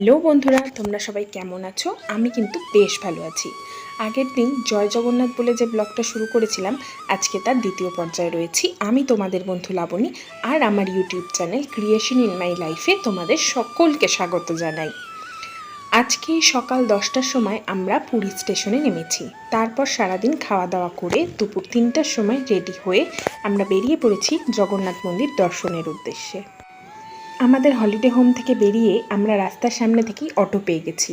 Hello বন্ধুরা, তোমরা সবাই কেমন আছো? আমি কিন্তু বেশ ভালো আছি। আগের দিন জয় জগন্নাথ বলে যে ব্লগটা শুরু করেছিলাম, আজকে তার দ্বিতীয় পর্যায়ে রয়েছি। আমি তোমাদের বন্ধু লাবণী আর আমার YouTube channel creation in my লাইফে তোমাদের সকলকে স্বাগত জানাই। আজকে সকাল দশটার সময় আমরা পুরী স্টেশনে নেমেছি। তারপর সারাদিন খাওয়া দাওয়া করে দুপুর তিনটার সময় রেডি হয়ে আমরা বেরিয়ে পড়েছি জগন্নাথ মন্দির দর্শনের উদ্দেশ্যে। আমাদের হলিডে হোম থেকে বেরিয়ে আমরা রাস্তার সামনে থেকেই অটো পেয়ে গেছি।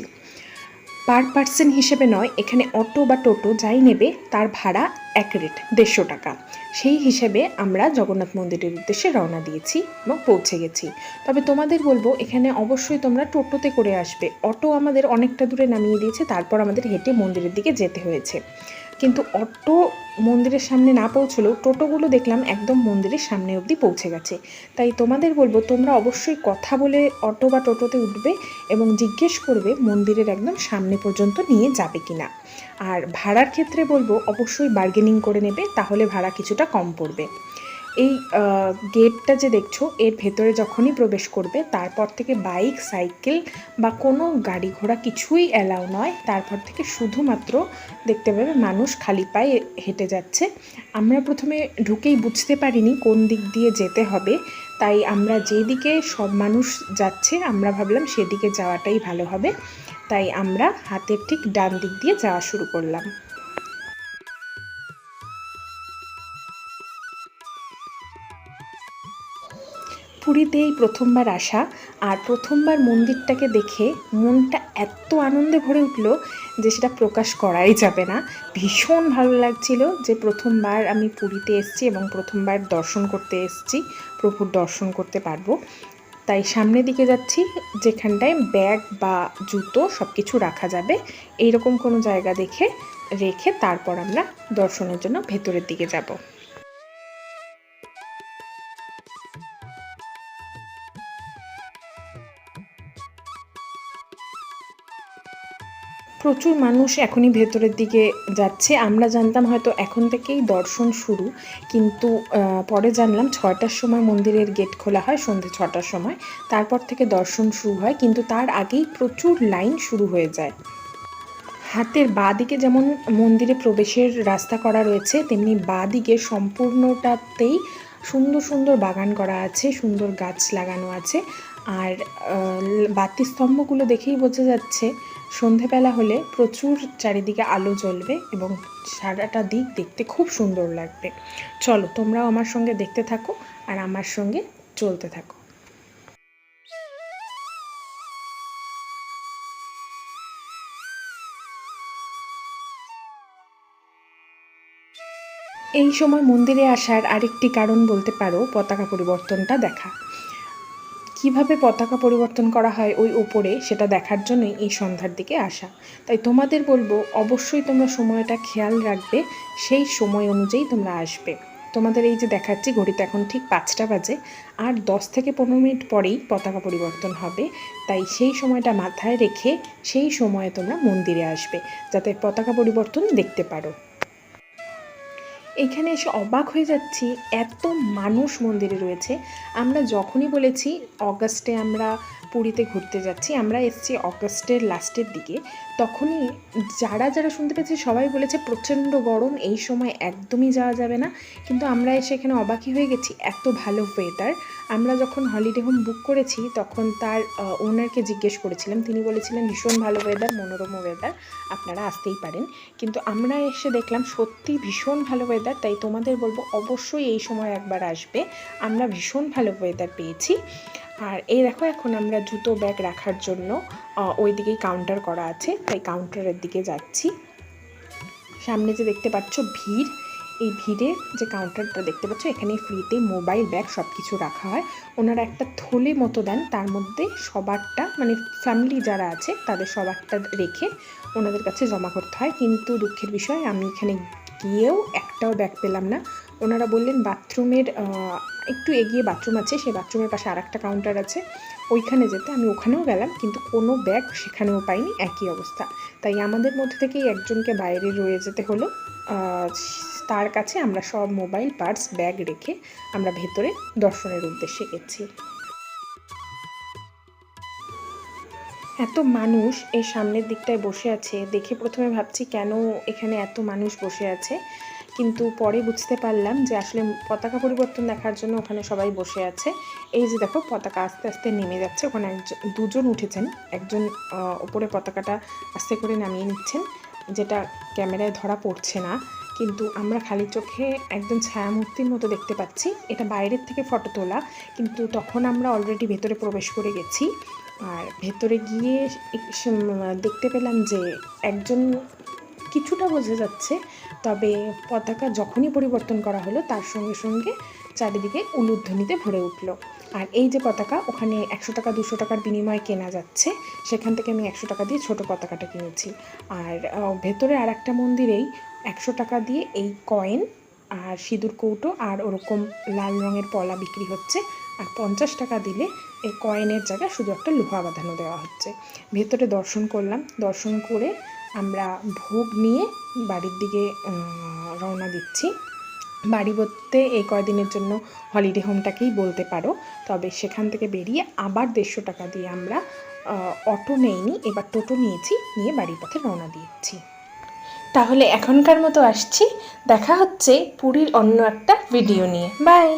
পার পার্সন হিসেবে নয়, এখানে অটো বা টোটো যাই নেবে, তার ভাড়া এক রেট দেড়শো টাকা। সেই হিসেবে আমরা জগন্নাথ মন্দিরের উদ্দেশ্যে রওনা দিয়েছি এবং পৌঁছে গেছি। তবে তোমাদের বলব, এখানে অবশ্যই তোমরা টোটোতে করে আসবে। অটো আমাদের অনেকটা দূরে নামিয়ে দিয়েছে, তারপর আমাদের হেঁটে মন্দিরের দিকে যেতে হয়েছে। কিন্তু অটো মন্দিরের সামনে না পৌঁছলেও টোটোগুলো দেখলাম একদম মন্দিরের সামনে অবধি পৌঁছে গেছে। তাই তোমাদের বলব, তোমরা অবশ্যই কথা বলে অটো বা টোটোতে উঠবে এবং জিজ্ঞেস করবে মন্দিরের একদম সামনে পর্যন্ত নিয়ে যাবে কি না আর ভাড়ার ক্ষেত্রে বলব, অবশ্যই বার্গেনিং করে নেবে, তাহলে ভাড়া কিছুটা কম পড়বে। এই গেটটা যে দেখছ, এর ভেতরে যখনই প্রবেশ করবে, তারপর থেকে বাইক সাইকেল বা কোনো গাড়ি ঘোড়া কিছুই অ্যালাউ নয়। তারপর থেকে শুধুমাত্র দেখতে পাবে মানুষ খালি পায়ে হেঁটে যাচ্ছে। আমরা প্রথমে ঢুকেই বুঝতে পারিনি কোন দিক দিয়ে যেতে হবে। তাই আমরা যেদিকে সব মানুষ যাচ্ছে, আমরা ভাবলাম সেদিকে যাওয়াটাই ভালো হবে। তাই আমরা হাতের ঠিক ডান দিক দিয়ে যাওয়া শুরু করলাম। পুরীতে এই প্রথমবার আসা আর প্রথমবার মন্দিরটাকে দেখে মনটা এত আনন্দে ভরে উঠল যে সেটা প্রকাশ করাই যাবে না। ভীষণ ভালো লাগছিল যে প্রথমবার আমি পুরীতে এসেছি এবং প্রথমবার দর্শন করতে এসেছি, প্রভুর দর্শন করতে পারব। তাই সামনের দিকে যাচ্ছি, যেখানটায় ব্যাগ বা জুতো সব কিছু রাখা যাবে। এইরকম কোনো জায়গা দেখে, রেখে তারপর আমরা দর্শনের জন্য ভেতরের দিকে যাব। প্রচুর মানুষ এখনই ভেতরের দিকে যাচ্ছে। আমরা জানতাম হয়তো এখন থেকেই দর্শন শুরু, কিন্তু পরে জানলাম ছয়টার সময় মন্দিরের গেট খোলা হয়, সন্ধে ছটার সময়। তারপর থেকে দর্শন শুরু হয়, কিন্তু তার আগেই প্রচুর লাইন শুরু হয়ে যায়। হাতের বাঁ দিকে যেমন মন্দিরে প্রবেশের রাস্তা করা রয়েছে, তেমনি বাঁ দিকে সম্পূর্ণটাতেই সুন্দর সুন্দর বাগান করা আছে, সুন্দর গাছ লাগানো আছে। আর বাতি স্তম্ভগুলো দেখেই বোঝা যাচ্ছে সন্ধেবেলা হলে প্রচুর চারিদিকে আলো জ্বলবে এবং সারাটা দিক দেখতে খুব সুন্দর লাগবে। চলো, তোমরাও আমার সঙ্গে দেখতে থাকো আর আমার সঙ্গে চলতে থাকো। এই সময় মন্দিরে আসার আরেকটি কারণ বলতে পারো, পতাকা পরিবর্তনটা দেখা। কীভাবে পতাকা পরিবর্তন করা হয় ওই ওপরে সেটা দেখার জন্যই এই সন্ধ্যার দিকে আসা। তাই তোমাদের বলব, অবশ্যই তোমরা সময়টা খেয়াল রাখবে, সেই সময় অনুযায়ী তোমরা আসবে। তোমাদের এই যে দেখাচ্ছি, ঘড়িতে এখন ঠিক পাঁচটা বাজে, আর দশ থেকে পনেরো মিনিট পরেই পতাকা পরিবর্তন হবে। তাই সেই সময়টা মাথায় রেখে সেই সময়ে তোমরা মন্দিরে আসবে, যাতে পতাকা পরিবর্তন দেখতে পারো। এখানে এসে অবাক হয়ে যাচ্ছি, এত মানুষ মন্দিরে রয়েছে। আমরা যখনই বলেছি, অগাস্টে আমরা পুরীতে ঘুরতে যাচ্ছি, আমরা এসছি অগস্টের লাস্টের দিকে। তখনই যারা যারা শুনতে পেয়েছে, সবাই বলেছে, প্রচণ্ড গরম, এই সময় একদমই যাওয়া যাবে না। কিন্তু আমরা এসে এখানে অবাকই হয়ে গেছি, এত ভালো ওয়েদার আমরা যখন হলিডে হোম বুক করেছি, তখন তার ওনারকে জিজ্ঞেস করেছিলাম। তিনি বলেছিলেন, ভীষণ ভালো ওয়েদার মনোরম ওয়েদার আপনারা আসতেই পারেন। কিন্তু আমরা এসে দেখলাম, সত্যি ভীষণ ভালো ওয়েদার তাই তোমাদের বলব, অবশ্যই এই সময় একবার আসবে। আমরা ভীষণ ভালো ওয়েদার পেয়েছি। আর এই দেখো, এখন আমরা জুতো ব্যাগ রাখার জন্য ওই দিকেই কাউন্টার করা আছে। তাই কাউন্টারের দিকে যাচ্ছি। সামনে যে দেখতে পাচ্ছ, ভিড়। এই ভিড়ে যে কাউন্টারটা দেখতে পাচ্ছ এখানে ফ্রিতে মোবাইল ব্যাগ সব কিছু রাখা হয়। ওনারা একটা থলে মতো দেন, তার মধ্যে সবারটা মানে ফ্যামিলি যারা আছে, তাদের সবারটা রেখে ওনাদের কাছে জমা করতে হয়। কিন্তু দুঃখের বিষয়, আমি এখানে গিয়েও একটাও ব্যাগ পেলাম না। ওনারা বললেন, বাথরুমের একটু এগিয়ে বাথরুম আছে, সেই বাথরুমের পাশে আর একটা কাউন্টার আছে। ওইখানে যেতে আমি ওখানেও গেলাম, কিন্তু কোনো ব্যাগ সেখানেও পাইনি, একই অবস্থা। তাই আমাদের মধ্যে থেকেই একজনকে বাইরে রয়ে যেতে হলো। তার কাছে আমরা সব মোবাইল পার্স ব্যাগ রেখে আমরা ভেতরে দর্শনের উদ্দেশ্যে গেছি। এত মানুষ এই সামনের দিকটায় বসে আছে। দেখে প্রথমে ভাবছি কেন এখানে এত মানুষ বসে আছে, কিন্তু পরে বুঝতে পারলাম যে আসলে পতাকা পরিবর্তন দেখার জন্য ওখানে সবাই বসে আছে। এই যে দেখো, পতাকা আস্তে আস্তে নেমে যাচ্ছে। ওখানে একজন, দুজন উঠেছেন। একজন ওপরে পতাকাটা আস্তে করে নামিয়ে নিচ্ছেন। যেটা ক্যামেরায় ধরা পড়ছে না, কিন্তু আমরা খালি চোখে একদম ছায়ামূর্তির মতো দেখতে পাচ্ছি। এটা বাইরের থেকে ফটো তোলা, কিন্তু তখন আমরা অলরেডি ভেতরে প্রবেশ করে গেছি। আর ভেতরে গিয়ে দেখতে পেলাম যে একজন কিছুটা বোঝা যাচ্ছে, তবে পতাকা যখনই পরিবর্তন করা হলো, তার সঙ্গে সঙ্গে চারিদিকে উলুধ্বনিতে ভরে উঠল। আর এই যে পতাকা, ওখানে একশো টাকা, দুশো টাকার বিনিময়ে কেনা যাচ্ছে। সেখান থেকে আমি একশো টাকা দিয়ে ছোট পতাকাটা কিনেছি। আর ভেতরে আর একটা মন্দিরেই একশো টাকা দিয়ে এই কয়েন আর সিঁদুর কৌটো আর ওরকম লাল রঙের পলা বিক্রি হচ্ছে। আর পঞ্চাশ টাকা দিলে এই কয়েনের জায়গায় শুধু একটা লোহা বাঁধানো দেওয়া হচ্ছে। ভেতরে দর্শন করলাম। দর্শন করে আমরা ভোগ নিয়ে বাড়ির দিকে রওনা দিচ্ছি। বাড়ি বলতে এই কয়দিনের জন্য হলিডে হোমটাকেই বলতে পারো। তবে সেখান থেকে বেরিয়ে আবার দেড়শো টাকা দিয়ে আমরা অটো নেইনি, এবার টোটো নিয়েছি, নিয়ে বাড়ির পথে রওনা দিয়েছি। তাহলে এখনকার মতো আসছি। দেখা হচ্ছে পুরীর অন্য একটা ভিডিও নিয়ে। বাই